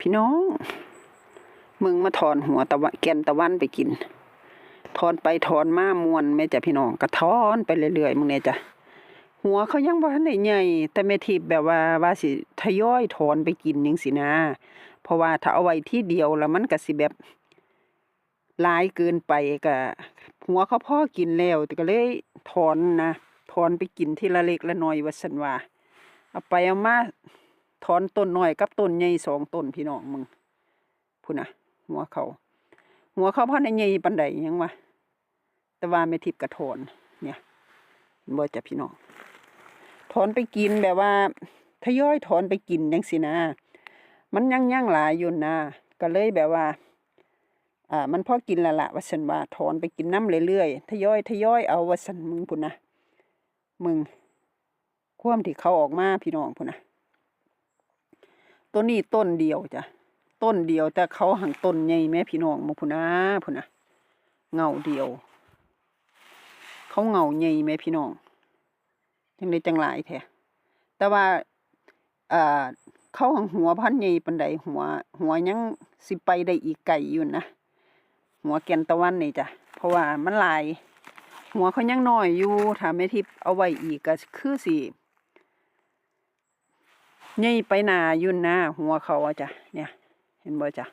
พี่น้อง มึงมาถอนหัวตะวันแกนตะวันไปกิน ถอนไปถอนมามวนแม่จ้ะพี่น้องก็ถอนไปเรื่อยๆมึงเนี่ยจ้ะหัวเขายังบ่ทันได้ใหญ่แต่แม่ทิพแบบว่าว่าสิทยอยถอนไปกินจังซี่นะ เพราะว่าถ้าเอาไว้ที่เดียวแล้วมันก็สิแบบหลายเกินไปก็หัวเขาพ่อกินแล้วแต่ก็เลยถอนนะถอนไปกินทีละเล็กละน้อยว่าซั่นว่าเอาไปเอามา ถอนต้นน้อยกับต้นใหญ่สองต้นพี่น้องมึงพุ่นน่ะหัวเขาหัวเขาพ่อในใหญ่ปานใดยังวะแต่ว่าแม่ทิพกระถอนเนี่ยเห็นบ่จะพี่น้องถอนไปกินแบบว่าทยอยถอนไปกินจังสินะ มันยังยังหลายอยู่นะก็เลยแบบว่าอ่ามันพอกินละละว่าสันว่าถอนไปกินน้ำเรื่อยๆทยอยทยอยเอาว่าสันมึงพุ่นนะมึงความที่เขาออกมาพี่น้องพุ่นนะ ต้นนี้ต้นเดียวจ้ะต้นเดียว แต่เขาหังต้นใหญ่แม่พี่น้องมึงพุ่นะพุนะเงาเดียว เขาเงาใหญ่แม่พี่น้องจังได้จังหลายแท้แต่ว่าอ่าเขาหังหัวพันใหญ่ปันใดหัว หัวยังสิไปได้อีกไกลอยู่นะหัวแกนตะวันนี่จ้ะเพราะว่ามันลาย หัวเขายังน้อยอยู่ถ้าแม่ทิพย์เอาไว้อีกก็คือสิ ใหญ่ไปหนายู่นะหัวเขาอะจ้ะเนี่ย เห็นบ่จ้ะ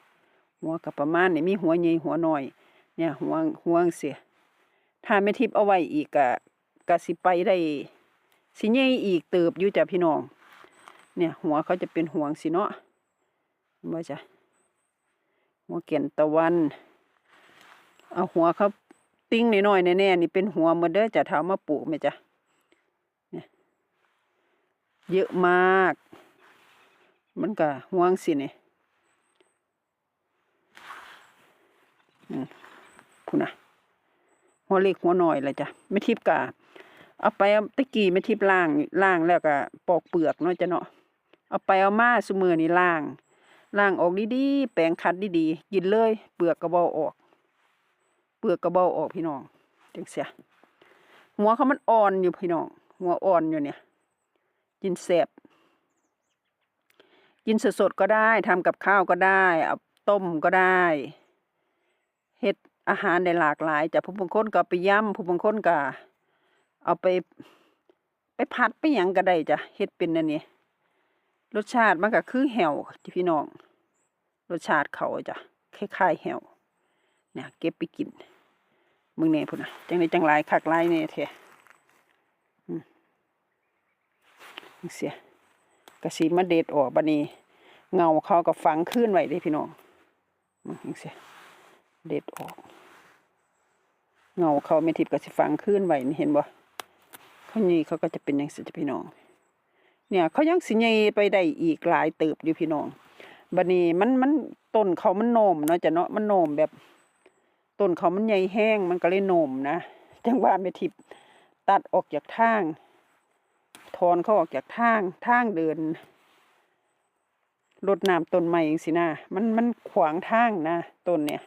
หัวกับประมาณนี่มีหัวใหญ่หัวน้อย เนี่ยหัวหัวเสียถ้าแม่ทิพเอาไว้อีกก็ก็สิไปได้สิใหญ่อีกเติบอยู่จ้ะพี่น้อง เนี่ย หัวเขาจะเป็นห่วงสิเนาะเห็นบ่จ้ะหัวเก่นตะวัน เอาหัวเขาติ้งน้อยๆแน่ๆนี่เป็นหัวหมดเด้อจะเท้ามาปลูกไหมจ้ะเนี่ยเยอะมาก มันก็ห่วงสิเนี่ยอืมพูนะหัวเล็กหัวน้อยเลยจ้ะไม่ทิพกะเอาไปเอาตะกี้ไม่ทิพล่างล่างแล้วก็ปอกเปลือกเนาะจ้ะเนาะเอาไปเอามาสมือนี่ล่างล่างออกดีๆแปรงคัดดีๆกินเลย เปลือกกระเบาออก เปลือกกระเบาออกพี่น้องจังเสียหัวเขามันอ่อนอยู่พี่น้องหัวอ่อนอยู่เนี่ยกินแสบ กินสดๆก็ได้ทำกับข้าวก็ได้เอาต้มก็ได้เฮ็ดอาหารได้หลากหลายจากผู้บางคนก็ไปย่ำผู้บางคนก็เอาไป ไปพัดไปหยังก็ได้จ้ะเฮ็ดเป็นอันนี้รสชาติมันก็คือแหวที่พี่น้อง รสชาติเขาจ้ะคล้ายๆแหวเนี่ยเก็บไปกินมึงเนี่ยพุ่นนะจังไดจังหลายคักหลายเนี่ยแท้อืมเสีย กระสีมาเด็ดออกบัดนี้ เงาเขาก็ฝังขึ้นไว้เด้พี่น้องอืมจังเสียเด็ดออก เงาเขาไม่ทิพย์ก็สิฝังขึ้นไว้นี่เห็นบ่เขานี่เขาก็จะเป็นอย่างสิจะพี่น้อง เนี่ยเขายังสิใหญ่ไปได้อีกหลายเติบอยู่พี่น้องบัดนี้มันมันต้นเขามันโหนมเนาะจะเนาะมันโหนมแบบต้นเขามันใหญ่แห้งมันก็เลยโหนมนะจังว่าไม่ทิพตัดออกจากทาง ถอนเขาออกจากทางทางเดินรดน้ำต้นใหม่จังสินะมันมันขวางทางนะต้นเนี่ย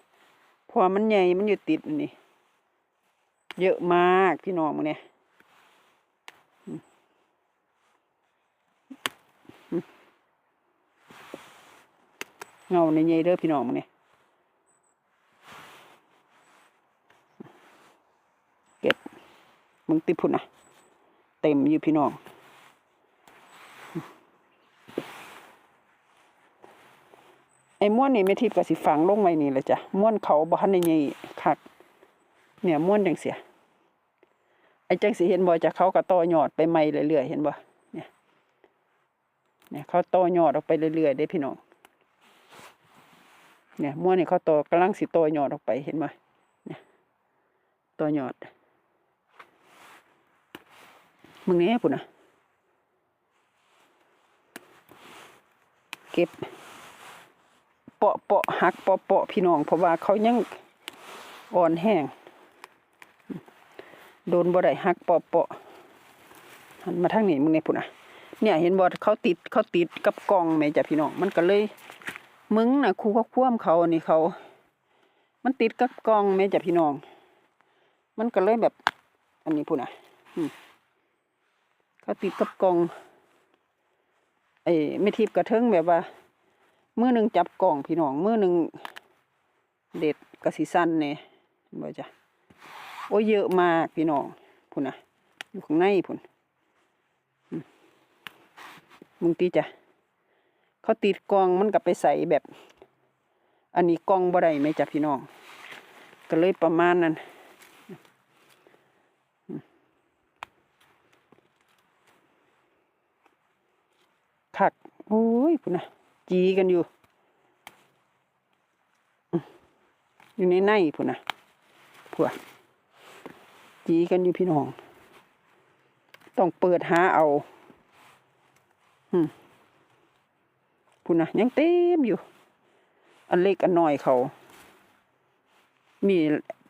พราะว่ามันใหญ่มันอยู่ติดนี่ เยอะมากพี่น้องมึงเนี่ยเงาในใหญ่เด้อพี่น้องมึงเนี่ยเก็บมึงติดพุ่นนะเต็มอยู่พี่น้อง ไอ้ม้วนนี่ไม่ทิพย์กับสิฝังลงไว้นี่แหละจ้ะม้วนเขาบ้านในใหญ่คักเนี่ยม้วนจังเสียไอ้จังสิเห็นบ่จะเขาก็ต่อยอดไปใหม่เรื่อยๆเห็นบ่เนี่ยเนี่ยเขาต่อยอดออกไปเรื่อยๆได้พี่น้องเนี่ยม้วนนี่เขาโตกำลังสิโตยอดออกไปเห็นไหมเนี่ยโตยอดมึงนี้ปุ่นนะเก็บ เปาะเปาะหักเปาะเปาะพี่น้องเพราะว่าเขายังอ่อนแห้งโดนบ่ได้หักเปาะเปาะหันมาทางนี้มึงเนี่ปุ่นนะเนี่ยเห็นบ่เขาติดเขาติดกับกองแม่จ้ะพี่น้องมันก็เลย มึงน่ะครูเขาคว่ำเขาอันนี้เขา มันติดกับกองแม่จ้ะพี่น้อง มันก็เลยแบบ อันนี้พูดนะอืมเขาติดกับกองไอ้ไม่ทิพกระเทิงแบบว่า มือหนึ่งจับกล่องพี่น้องมือหนึ่งเด็ดกระสีสั้นเนี่ยบ่จ้ะโอ้เยอะมากพี่น้องพุ่นนะอยู่ข้างในพุ่นมึงตีจ้ะเขาติดกล่องมันกับไปใส่แบบ อันนี้กล่องบ่ได้ไหมจ้ะพี่น้อง ก็เลยประมาณนั้นคักโอ้ยพุ่นนะ จีกันอยู่ อยู่ในในพุ่นนะผัวจีกันอยู่พี่น้อง ต้องเปิดหาเอาอพุ่นนะยังเต็มอยู่ อันเล็กอันน้อยเขา มี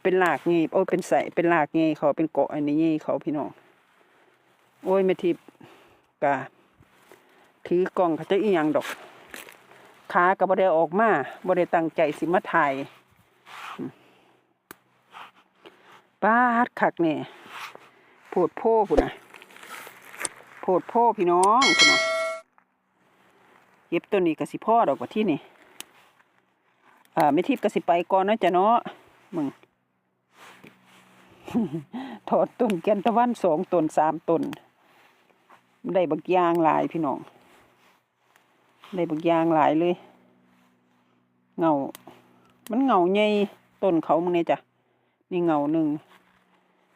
เป็นหลากไงโอ้ยเป็นใสเป็นหลากไงเขาเป็นเกาะอันนี้ไงเขาพี่น้อง โอ้ยแม่ทิพกะถือกล่องเขาจะอีหยังดอก ขาก็บ่ได้ออกมาบ่ได้ตั้งใจสิมาถ่ายป้าดคักแน่โพดโพพุ่นน่ะโพดโพพี่น้องพุ่นนะเก็บตัวนี้ก็สิพ่อดอกว่าที่นี่อ่าไม่ทิพย์ก็สิไปก่อนนะจ้ะเนาะมึงถอดต้นแกนตะวันสองต้นสามต้นได้บักยางลายพี่น้อง ได้บักยางหลายเลย เงา มันเงาใหญ่ต้นเขามึงเนี่ยจ้ะ นี่เงาหนึ่ง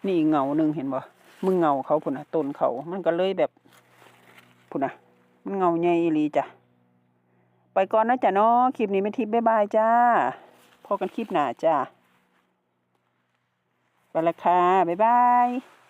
นี่เงาหนึ่งเห็นบ่ มึงเงาเขาพุ่นนะต้นเขา มันก็เลยแบบพุ่นนะมันเงาใหญ่อีหลีจ้ะ ไปก่อนนะจ้ะเนาะ คลิปนี้ไม่ทิพย์บ๊ายบายจ้า พอกันคลิปหน้าจ้า ไปละค่ะ บ๊ายบาย